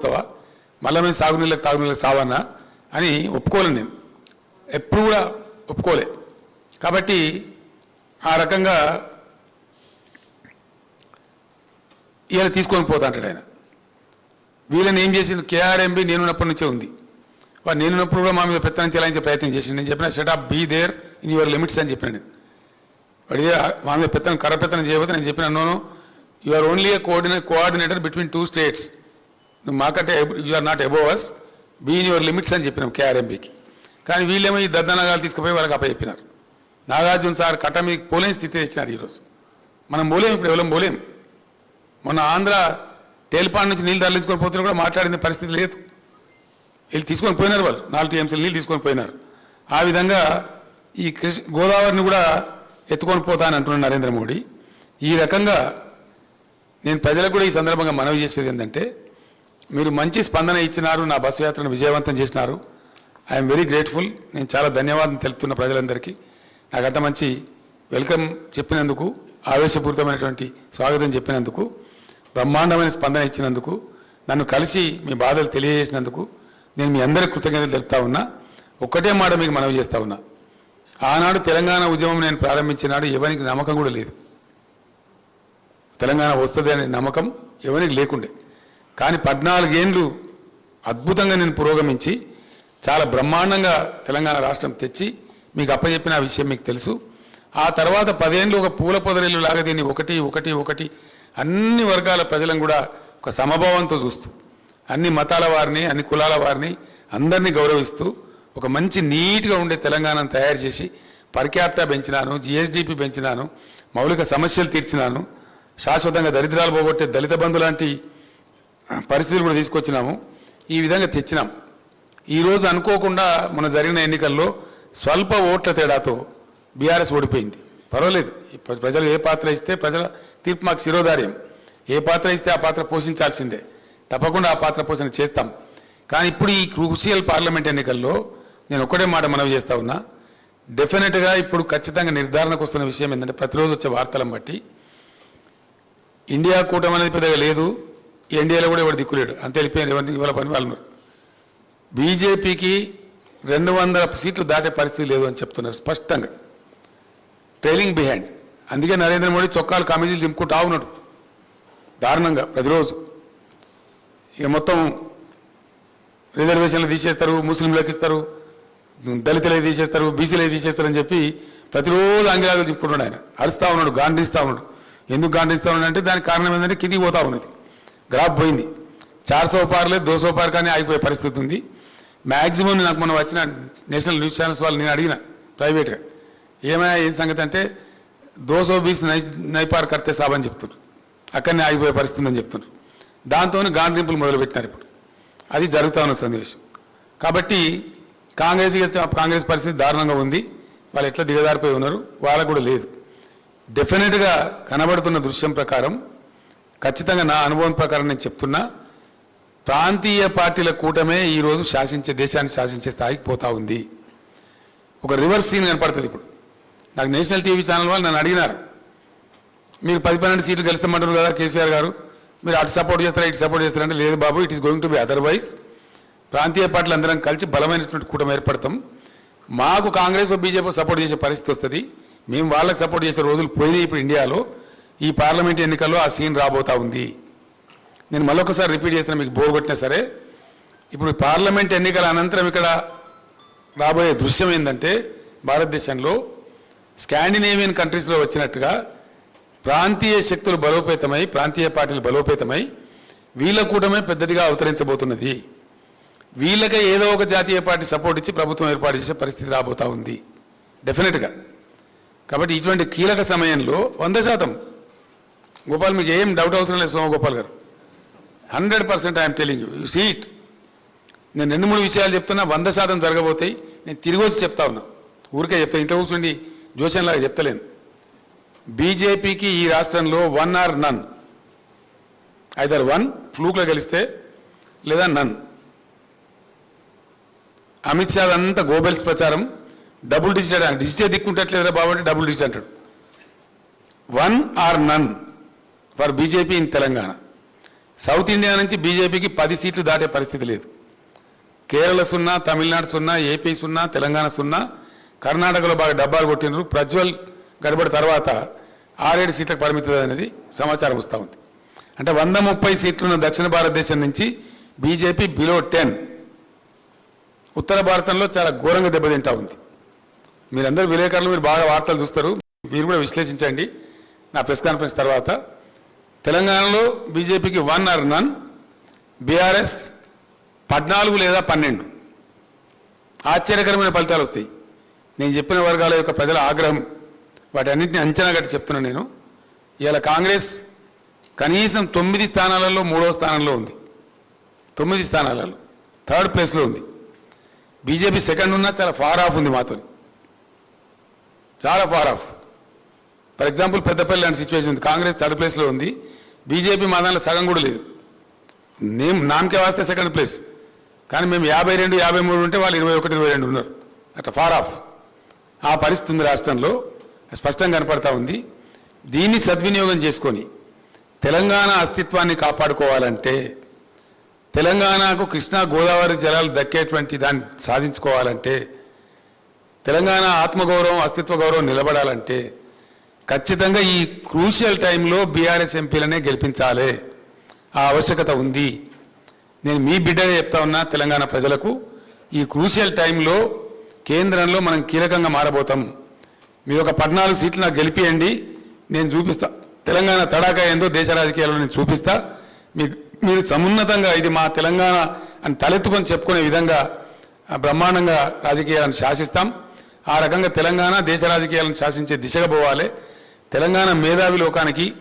వస్తావా మళ్ళీ మేము సాగునీళ్ళకి తాగునీళ్ళకి సావన్నా? అని ఒప్పుకోలేను నేను. ఎప్పుడు కూడా ఒప్పుకోలే. కాబట్టి ఆ రకంగా ఇలా తీసుకొని పోతా అంటాడు ఆయన. వీళ్ళని ఏం చేసిండు? కేఆర్ఎంబి నేనున్నప్పటి నుంచే ఉంది. వాడు నేనున్నప్పుడు కూడా మా మీద పెత్తనం చెలాయించే ప్రయత్నం చేసిండు. నేను చెప్పిన shut up be there in your limits అని చెప్పిన నేను. వాడి మా మీద పెత్తనం కర్ర పెత్తనం చేయబోతే నేను చెప్పిన no you are only a coordinator between two states నువ్వు మాకంటే you are not above us be in your limits అని చెప్పినాం కేఆర్ఎంబీకి కానీ వీళ్ళేమో ఈ దద్దనగాలు తీసుకుపోయి వాళ్ళకి అప్పచెప్పినారు. నాగార్జున సార్ కట్ట మీకు పోలేని స్థితి తెచ్చినారు ఈరోజు. మనం పోలేం ఇప్పుడు ఎవరం పోలేం మొన్న ఆంధ్ర తేలిపాడు నుంచి నీళ్ళు తరలించుకొని పోతున్నా కూడా మాట్లాడిన పరిస్థితి లేదు. వీళ్ళు తీసుకొని పోయినారు వాళ్ళు. నాలుగు టీఎంసీలు నీళ్ళు తీసుకొని పోయినారు. ఆ విధంగా ఈ కృష్ణ గోదావరిని కూడా ఎత్తుకొని పోతానని అంటున్నాడు నరేంద్ర మోడీ. ఈ రకంగా నేను ప్రజలకు కూడా ఈ సందర్భంగా మనవి చేసేది ఏంటంటే మీరు మంచి స్పందన ఇచ్చినారు నా బస్సు యాత్రను విజయవంతం చేసినారు. ఐఎమ్ వెరీ గ్రేట్ఫుల్ నేను చాలా ధన్యవాదం తెలుపుతున్న ప్రజలందరికీ. నాకు అంత మంచి వెల్కమ్ చెప్పినందుకు ఆవేశపూరితమైనటువంటి స్వాగతం చెప్పినందుకు బ్రహ్మాండమైన స్పందన ఇచ్చినందుకు నన్ను కలిసి మీ బాధలు తెలియజేసినందుకు నేను మీ అందరి కృతజ్ఞతలు తెలుపుతా ఉన్నా. ఒక్కటే మాట మీకు మనవి చేస్తా ఉన్నా. ఆనాడు తెలంగాణ ఉద్యమం నేను ప్రారంభించినాడు ఎవరికి నమ్మకం కూడా లేదు. తెలంగాణ వస్తుంది అనే నమ్మకం ఎవరికి లేకుండే. కానీ పద్నాలుగేండ్లు అద్భుతంగా నేను పురోగమించి చాలా బ్రహ్మాండంగా తెలంగాణ రాష్ట్రం తెచ్చి మీకు అప్పచెప్పిన ఆ విషయం మీకు తెలుసు. ఆ తర్వాత పదేళ్ళు ఒక పూల పొదరిల్లు లాగా దీన్ని ఒకటి ఒకటి ఒకటి అన్ని వర్గాల ప్రజలను కూడా ఒక సమభావంతో చూస్తూ అన్ని మతాల వారిని అన్ని కులాల వారిని అందరినీ గౌరవిస్తూ ఒక మంచి నీట్గా ఉండే తెలంగాణను తయారు చేసి పర్ క్యాపిటా పెంచినాను జిఎస్డిపి పెంచినాను మౌలిక సమస్యలు తీర్చినాను శాశ్వతంగా దరిద్రాలు పోగొట్టే దళిత బంధు లాంటి పరిస్థితులు కూడా తీసుకొచ్చినాము. ఈ విధంగా తెచ్చినాం. ఈరోజు అనుకోకుండా మన జరిగిన ఎన్నికల్లో స్వల్ప ఓట్ల తేడాతో బీఆర్ఎస్ ఓడిపోయింది. పర్వాలేదు. ప్రజలు ఏ పాత్ర ఇస్తే ప్రజల తీర్పు మాకు శిరోధార్యం. ఏ పాత్ర ఇస్తే ఆ పాత్ర పోషించాల్సిందే. తప్పకుండా ఆ పాత్ర పోషణ చేస్తాం. కానీ ఇప్పుడు ఈ క్రూషియల్ పార్లమెంట్ ఎన్నికల్లో నేను ఒకటే మాట మనవి చేస్తా ఉన్నా. డెఫినెట్గా ఇప్పుడు ఖచ్చితంగా నిర్ధారణకు వస్తున్న విషయం ఏంటంటే ప్రతిరోజు వచ్చే వార్తలను బట్టి ఇండియా కూటమి అనేది పెద్దగా లేదు. ఎన్డీఏలో కూడా ఎవరు దిక్కులేడు. అంత వెళ్ళిపోయారు ఎవరిని ఇవాళ పని వాళ్ళు బీజేపీకి రెండు వందల సీట్లు దాటే పరిస్థితి లేదు అని చెప్తున్నారు స్పష్టంగా. Trailing behind. అందుకే నరేంద్ర మోడీ చొక్కాలు కమిటీలు దింపుకుంటా ఉన్నాడు. దారుణంగా ప్రతిరోజు. ఇక మొత్తం రిజర్వేషన్లు తీసేస్తారు ముస్లింలకు ఇస్తారు దళితులే తీసేస్తారు బీసీలే తీసేస్తారని చెప్పి ప్రతిరోజు అంగిలాగా చెప్పుకుంటున్నాడు ఆయన. అరుస్తూ ఉన్నాడు గాండిస్తా ఉన్నాడు. ఎందుకు గాండిస్తా ఉన్నాడు అంటే దానికి కారణం ఏంటంటే కిందికి పోతా ఉన్నది. గ్రాఫ్ పోయింది. చార్ సో పార్లే దో సో పార్ కానీ ఆగిపోయే పరిస్థితి ఉంది. మ్యాక్సిమం నాకు మొన్న వచ్చిన నేషనల్ న్యూస్ ఛానల్స్ వాళ్ళు నేను అడిగిన ప్రైవేట్గా ఏమైనా ఏం సంగతి అంటే దోసో బీస్ నై నైపార్ కర్తే సాబ్ అని చెప్తున్నారు. అక్కడనే ఆగిపోయే పరిస్థితి ఉందని చెప్తున్నారు. దాంతో గాండ్రింపులు మొదలుపెట్టినారు ఇప్పుడు. అది జరుగుతా ఉన్న సన్నివేశం. కాబట్టి కాంగ్రెస్ కాంగ్రెస్ పరిస్థితి దారుణంగా ఉంది. వాళ్ళు ఎట్లా దిగజారిపోయి ఉన్నారు? వాళ్ళకు కూడా లేదు. డెఫినెట్గా కనబడుతున్న దృశ్యం ప్రకారం ఖచ్చితంగా నా అనుభవం ప్రకారం నేను చెప్తున్నా ప్రాంతీయ పార్టీల కూటమే ఈరోజు శాసించే దేశాన్ని శాసించే స్థాయికి పోతా ఉంది. ఒక రివర్స్ సీన్ కనపడుతుంది ఇప్పుడు. నాకు నేషనల్ టీవీ ఛానల్ వాళ్ళు నన్ను అడిగినారు. మీరు పది పన్నెండు సీట్లు గెలుస్తామంటారు కదా కేసీఆర్ గారు. మీరు అటు సపోర్ట్ చేస్తారా ఇటు సపోర్ట్ చేస్తారంటే లేదు బాబు it is going to be otherwise ప్రాంతీయ పార్టీలు అందరం కలిసి బలమైనటువంటి కూటమి ఏర్పడతాం. మాకు కాంగ్రెస్ బీజేపీ సపోర్ట్ చేసే పరిస్థితి వస్తుంది. మేము వాళ్ళకి సపోర్ట్ చేసే రోజులు పోయినాయి ఇప్పుడు ఇండియాలో. ఈ పార్లమెంట్ ఎన్నికల్లో ఆ సీన్ రాబోతా ఉంది. నేను మళ్ళొకసారి రిపీట్ చేసిన మీకు బోర్ కొట్టినా సరే. ఇప్పుడు పార్లమెంట్ ఎన్నికల అనంతరం ఇక్కడ రాబోయే దృశ్యం ఏంటంటే భారతదేశంలో స్కాండినేవియన్ కంట్రీస్లో వచ్చినట్టుగా ప్రాంతీయ శక్తులు బలోపేతమై ప్రాంతీయ పార్టీలు బలోపేతమై వీళ్ళ కూటమే పెద్దదిగా అవతరించబోతున్నది. వీళ్ళకే ఏదో ఒక జాతీయ పార్టీ సపోర్ట్ ఇచ్చి ప్రభుత్వం ఏర్పాటు చేసే పరిస్థితి రాబోతా ఉంది. డెఫినెట్గా. కాబట్టి ఇటువంటి కీలక సమయంలో వంద శాతం గోపాల్ మీకు ఏం డౌట్ అవసరం లేదు సోమగోపాల్ గారు. Hundred percent I'm telling you seat నేను రెండు మూడు విషయాలు చెప్తున్నా వంద శాతం జరగబోతాయి. నేను తిరిగి వచ్చి చెప్తా ఉన్నా. ఊరికే చెప్తాను ఇంట్లో కూర్చుండి జోషన్లాగా చెప్తలేను. బీజేపీకి ఈ రాష్ట్రంలో one or none either one ఫ్లూక్లో గెలిస్తే లేదా నన్ అమిత్ షా అంతా గోబెల్స్ ప్రచారం. డబుల్ డిజిట్ అని డిజిటే దిక్కుంటట్లేదా బాబు డబుల్ డిజిట్ అంటాడు. One or none for BJP in Telangana. South India నుంచి బీజేపీకి పది సీట్లు దాటే పరిస్థితి లేదు. కేరళ సున్నా తమిళనాడు సున్నా ఏపీ సున్నా తెలంగాణ సున్నా కర్ణాటకలో బాగా డబ్బాలు కొట్టినరు ప్రజ్వల్ గడబడి తర్వాత ఆరేడు సీట్లకు పరిమితి అనేది సమాచారం వస్తూ ఉంది. అంటే వంద ముప్పై సీట్లున్న దక్షిణ భారతదేశం నుంచి బీజేపీ బిలో టెన్ ఉత్తర భారతంలో చాలా ఘోరంగా దెబ్బతింటా ఉంది. మీరందరూ విలేకరులు మీరు బాగా వార్తలు చూస్తారు. మీరు కూడా విశ్లేషించండి. నా ప్రెస్ కాన్ఫరెన్స్ తర్వాత తెలంగాణలో బీజేపీకి వన్ ఆర్ నన్ బీఆర్ఎస్ పద్నాలుగు లేదా పన్నెండు. ఆశ్చర్యకరమైన ఫలితాలు వస్తాయి. నేను చెప్పిన వర్గాల యొక్క ప్రజల ఆగ్రహం వాటన్నింటిని అంచనా గట్టి చెప్తున్నాను నేను. ఇవాళ కాంగ్రెస్ కనీసం తొమ్మిది స్థానాలలో మూడో స్థానంలో ఉంది. తొమ్మిది స్థానాలలో థర్డ్ ప్లేస్లో ఉంది. బీజేపీ సెకండ్ ఉన్నా చాలా ఫార్ ఆఫ్ ఉంది మాతో చాలా far off for example Peddapalli లాంటి సిచ్యువేషన్ ఉంది. కాంగ్రెస్ థర్డ్ ప్లేస్లో ఉంది. బీజేపీ మా దాంట్లో సగం కూడా లేదు. నేమ్ నామకే వాస్తే సెకండ్ ప్లేస్ కానీ మేము యాభై రెండు యాభై మూడు ఉంటే వాళ్ళు ఇరవై ఒకటి ఇరవై రెండు ఉన్నారు. అట్లా ఫార్ ఆఫ్ ఆ పరిస్థితి ఉంది రాష్ట్రంలో. స్పష్టంగా కనపడతా ఉంది. దీన్ని సద్వినియోగం చేసుకొని తెలంగాణ అస్తిత్వాన్ని కాపాడుకోవాలంటే తెలంగాణకు కృష్ణా గోదావరి జలాలు దక్కేటువంటి దాన్ని సాధించుకోవాలంటే తెలంగాణ ఆత్మగౌరవం అస్తిత్వ గౌరవం నిలబడాలంటే ఖచ్చితంగా ఈ క్రూషియల్ టైంలో బీఆర్ఎస్ ఎంపీలనే గెలిపించాలి. ఆ ఆవశ్యకత ఉంది. నేను మీ బిడ్డగా చెప్తా ఉన్నా తెలంగాణ ప్రజలకు ఈ క్రూషియల్ టైంలో కేంద్రంలో మనం కీలకంగా మారబోతాం. మీ ఒక పద్నాలుగు సీట్లు నాకు గెలిపియండి. నేను చూపిస్తా. తెలంగాణ తడాకా ఏందో దేశ రాజకీయాల్లో నేను చూపిస్తా. మీ మీరు సమున్నతంగా ఇది మా తెలంగాణ అని తలెత్తుకొని చెప్పుకునే విధంగా బ్రహ్మాండంగా రాజకీయాలను శాసిస్తాం. ఆ రకంగా తెలంగాణ దేశ రాజకీయాలను శాసించే దిశగా పోవాలి. తెలంగాణ మేధావి లోకానికి